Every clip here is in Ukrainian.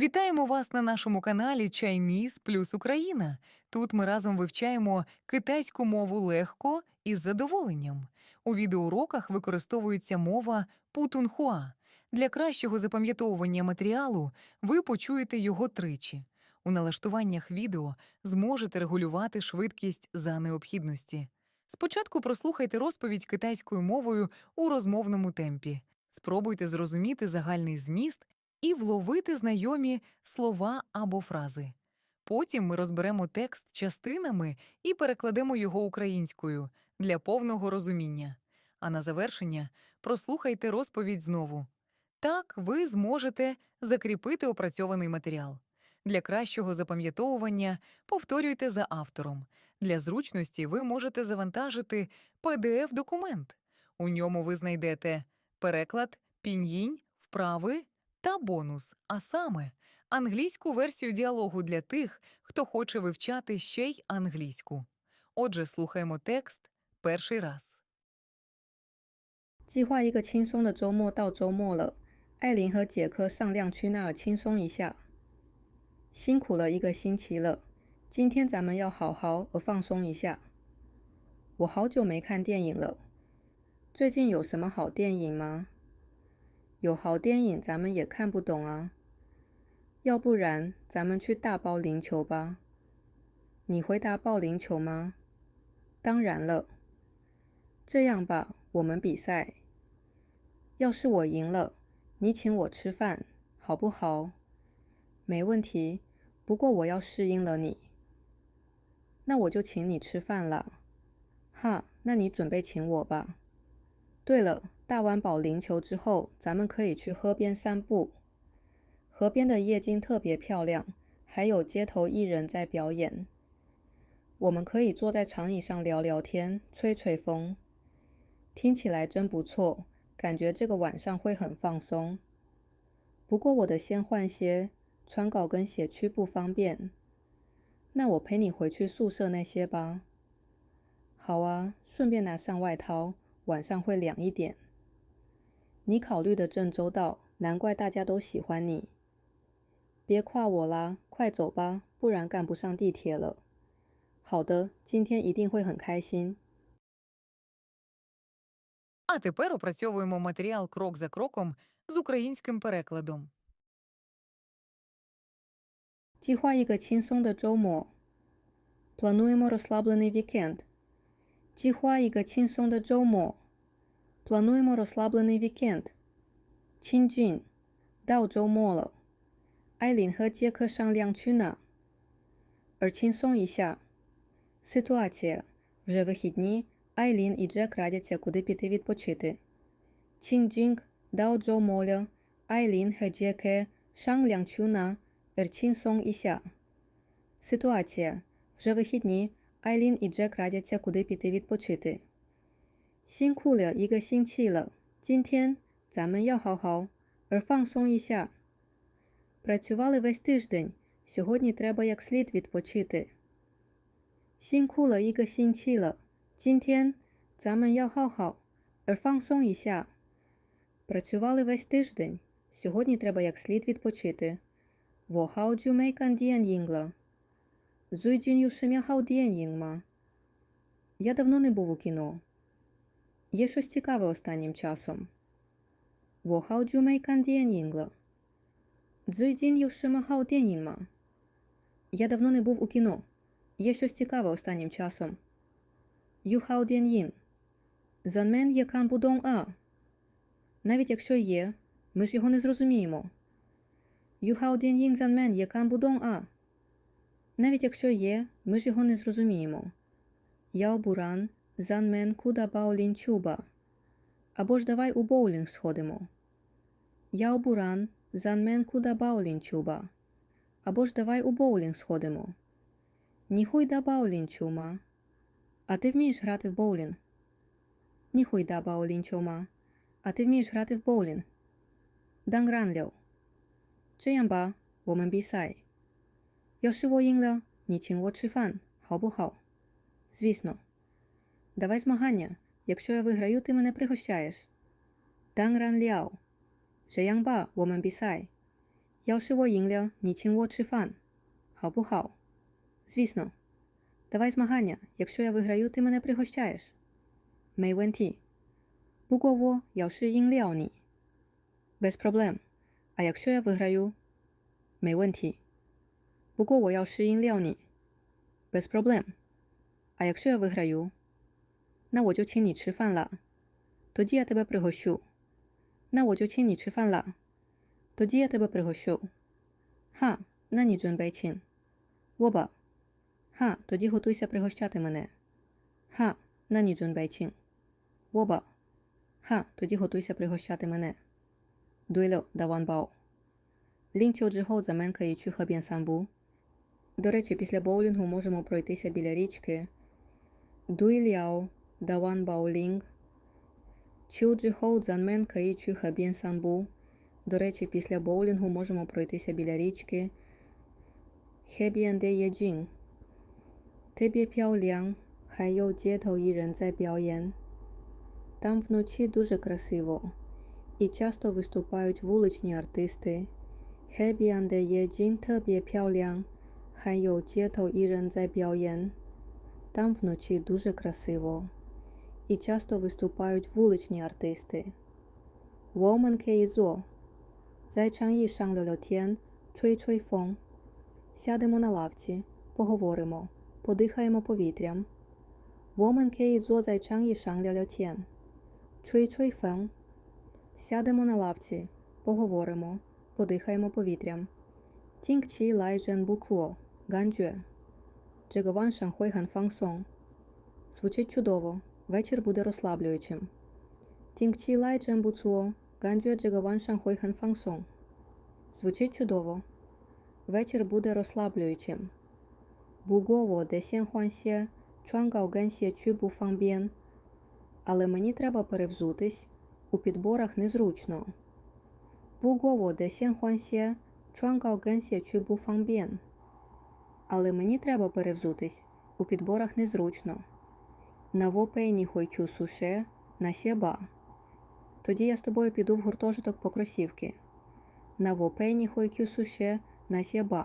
Вітаємо вас на нашому каналі Chinese плюс Україна. Тут ми разом вивчаємо китайську мову легко і з задоволенням. У відеоуроках використовується мова путунхуа. Для кращого запам'ятовування матеріалу ви почуєте його тричі. У налаштуваннях відео зможете регулювати швидкість за необхідності. Спочатку прослухайте розповідь китайською мовою у розмовному темпі. Спробуйте зрозуміти загальний зміст і вловити знайомі слова або фрази. Потім ми розберемо текст частинами і перекладемо його українською для повного розуміння. А на завершення прослухайте розповідь знову. Так ви зможете закріпити опрацьований матеріал. Для кращого запам'ятовування повторюйте за автором. Для зручності ви можете завантажити PDF-документ. У ньому ви знайдете переклад, пін'їнь, вправи та бонус, а саме англійську версію діалогу для тих, хто хоче вивчати ще й англійську. Отже, слухаємо текст перший раз. 计划一个轻松的周末到周末了，艾琳和杰克上辆去那儿轻松一下。辛苦了一个星期了，今天咱们要好好而放松一下。我好久没看电影了，最近有什么好电影吗？ 有好电影咱们也看不懂啊。要不然咱们去大包零球吧？你会打保龄球吗？当然了。这样吧，我们比赛。要是我赢了，你请我吃饭，好不好？没问题，不过我要适应了你。那我就请你吃饭了。哈，那你准备请我吧。对了，打完保龄球之后，咱们可以去河边散步。河边的夜景特别漂亮，还有街头艺人在表演。我们可以坐在长椅上聊聊天，吹吹风。听起来真不错，感觉这个晚上会很放松。不过我得先换鞋，穿高跟鞋去不方便。那我陪你回去宿舍那些吧。好啊，顺便拿上外套，晚上会凉一点。你考虑的真周到，难怪大家都喜欢你。别夸我啦，快走吧，不然赶不上地铁了。好的，今天一定会很开心。 А тепер опрацьовуємо матеріал крок за кроком з українським перекладом. 计划一个轻松的周末。Плануємо розслаблений вікенд. 计划一个轻松的周末。 Плануємо розслаблений вікенд. Чінджін, Даоджоу Моло, Айлін Хеджека Шанлян Чуна. Ерчінсон Іся. Ситуація. Вже вихідні. Айлін і Джек радяться, куди піти відпочити. Чінджінг, Даоджоу Моло, Айлін Хеджеке Шанлян Чуна, Ерчінсон Іся. Ситуація. Вже вихідні. Айлін і Джек радяться, куди піти відпочити. 辛苦了一个星期了，今天咱们要好好而放松一下。Працювали весь тиждень. Сьогодні треба як слід відпочити. 辛苦了一个星期了，今天咱们要好好而放松一下。Працювали весь тиждень. Сьогодні треба як слід відпочити. 我好久没看电影了。最近有什么好电影吗？Я давно не був у кіно. Є щось цікаве останнім часом. Wo hao ju mei kan dianying le? Цзуй дін юшима хао ма. Я давно не був у кіно. Є щось цікаве останнім часом. Ю хао дян'їн. Занмен є камбудон а. Навіть якщо є, ми ж його не зрозуміємо. Ю хао дян'їн занмен є камбудон а. Навіть якщо є, ми ж його не зрозуміємо. Яо буран Занмен куда Баолін Чуба. Або ж давай у боулінг сходимо. Я обуран, занмен куда Баолін Чуба. Або ж давай у боулінг сходимо. Ніхуйда Баолін Чума. А ти вмієш грати в боулінг? Ніхуйда Баолін Чума. А ти вмієш грати в боулінг? Дангран Чи ямба, вомен бісай. Йошиво Інгле, нічим вочифан, хау бу. Звісно. Давай змагання. Якщо я виграю, ти мене пригощаєш. Дан ран ляо. Ба, вомен бісай. Яо шиво їнгляо, нічим во чи фан. Хабу хао. Звісно. Давай змагання. Якщо я виграю, ти мене пригощаєш. Мей венті. Буго во, яо ши їнгляо ні. Без проблем. А якщо я виграю? Мей венті. Буго во яо ши їнгляо ні. Без проблем. А якщо я виграю? 那我就请你吃饭了. Тоді я тебе пригощу. 那我就请你吃饭了. Тоді я тебе пригощу. Ха, на ні Джунбейчин. Оба. Ха, тоді готуйся пригощати мене. Ха, на ні Джунбейчин. Оба. Ха, тоді готуйся пригощати мене. Дуйло, даван бао. Лінчо джихо замен каїчу хаб'ян самбу. До речі, після боулінгу можемо пройтися біля річки. Дуйляо, даван бао лінг. Чу джихо замен каїчу хаб'ян самбу. До речі, після боулінгу можемо пройтися біля річки. Хеб'ян де є джін. 特别漂亮，还有街头艺人在表演. Там вночі дуже красиво. І часто виступають вуличні артисти. Хебіан де є джін 特别漂亮，还有街头艺人在表演. Там вночі дуже красиво. і часто виступають вуличні артисти. Woman Кейзо Т'єн, Чуй Чуй Фон. Сядемо на лавці, поговоримо, подихаємо повітрям. Woman Кейзо Т'єн. Чуй Чуй Фен. Сядемо на лавці, поговоримо, подихаємо повітрям. Тінг Чі Лай Жен Букво Ганджуе. Джигаван Шанхой Ганфан Сон. Звучить чудово. Вечір буде розслаблюючим. Тінгчі лай джембуцуо, гандюе джигаван шанхой хенфангсон. Звучить чудово. Вечір буде розслаблюючим. Бугово де сєн хуансє, чуангао генсє чубу фанб'єн. Але мені треба перевзутись, у підборах незручно. Бугово де сєн хуансє, чуангао генсє чубу фанб'єн. Але мені треба перевзутись, у підборах незручно. На вопені хойчу суше на сєба. Тоді я з тобою піду в гуртожиток по кросівки. На вопені хойкю суше на сєба.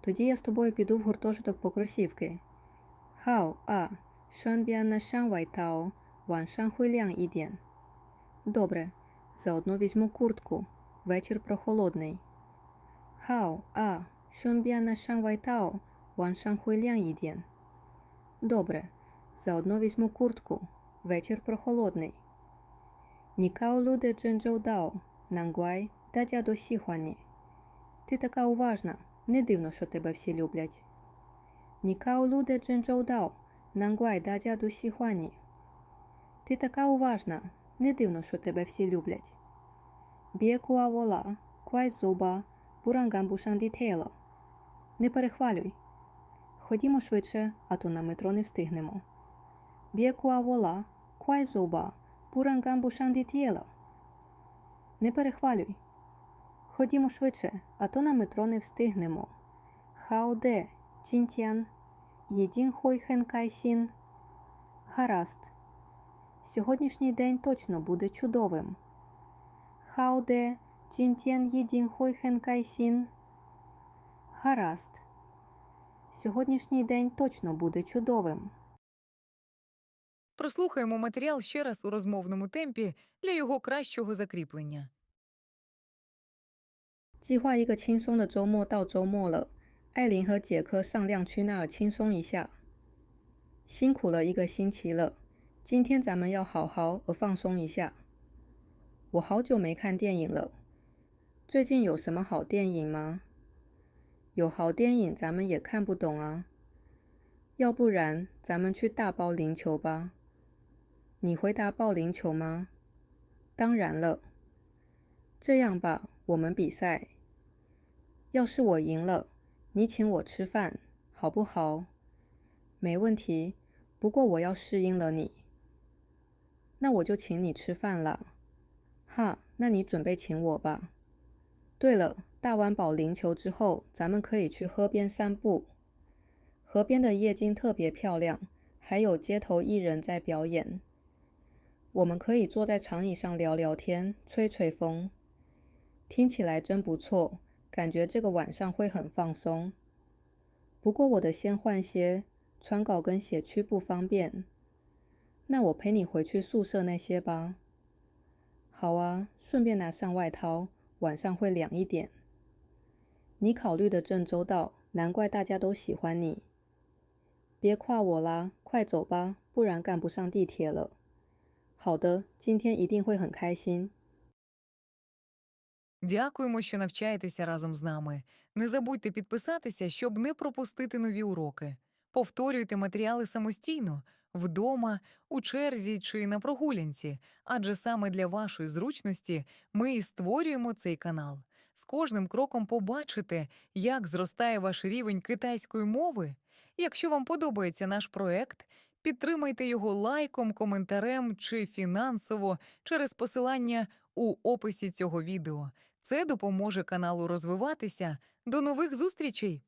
Тоді я з тобою піду в гуртожиток по кросівки. Хао а шанбіан на шанвай тао, ван шанхуйлян ідєн. Добре. Заодно візьму куртку. Вечір прохолодний. Хао а шанбіан на шанвай тао, ван шанхуйлян ідєн. Добре. Заодно візьму куртку. Вечір прохолодний. Нікао люди Дженджоу Дао, Нангуай та дядо Сіхуані. Ти така уважна, не дивно, що тебе всі люблять. Нікао люди Дженджоу Дао, Нангуай та дядо Сіхуані. Ти така уважна, не дивно, що тебе всі люблять. Б'єкуа вола, куай зуба, бурангамбушанді тейло. Не перехвалюй. Ходімо швидше, а то на метро не встигнемо. Biekua вола, квай зуба. Не перехвалюй. Ходімо швидше, а то на метро не встигнемо. Хауде, Чінтян, Єдін Хой Хенкайсін. Гаразд. Сьогоднішній день точно буде чудовим. Хауде, Чінтян Єдін Хой Хенкайсін. Гаразд. Сьогоднішній день точно буде чудовим. Прослухаємо матеріал ще раз у розмовному темпі для його кращого закріплення. 计划一个轻松的周末到周末了，艾琳和杰克商量去那儿轻松一下。辛苦了一个星期了，今天咱们要好好而放松一下。我好久没看电影了，最近有什么好电影吗？有好电影咱们也看不懂啊。要不然咱们去大包篮球吧？ 你回答保龄球吗？当然了。这样吧，我们比赛。要是我赢了，你请我吃饭，好不好？没问题，不过我要适应了你。那我就请你吃饭了。哈，那你准备请我吧。对了，打完保龄球之后，咱们可以去河边散步。河边的夜景特别漂亮，还有街头艺人在表演。我们可以坐在长椅上聊聊天，吹吹风。听起来真不错，感觉这个晚上会很放松。不过我得先换些，穿高跟鞋区不方便。那我陪你回去宿舍那些吧。好啊，顺便拿上外套，晚上会凉一点。你考虑的真周到，难怪大家都喜欢你。别夸我啦，快走吧，不然赶不上地铁了。好的，今天一定会很开心。 Дякуємо, що навчаєтеся разом з нами. Не забудьте підписатися, щоб не пропустити нові уроки. Повторюйте матеріали самостійно, вдома, у черзі чи на прогулянці, адже саме для вашої зручності ми і створюємо цей канал. З кожним кроком побачите, як зростає ваш рівень китайської мови. Якщо вам подобається наш проект, підтримайте його лайком, коментарем чи фінансово через посилання у описі цього відео. Це допоможе каналу розвиватися. До нових зустрічей!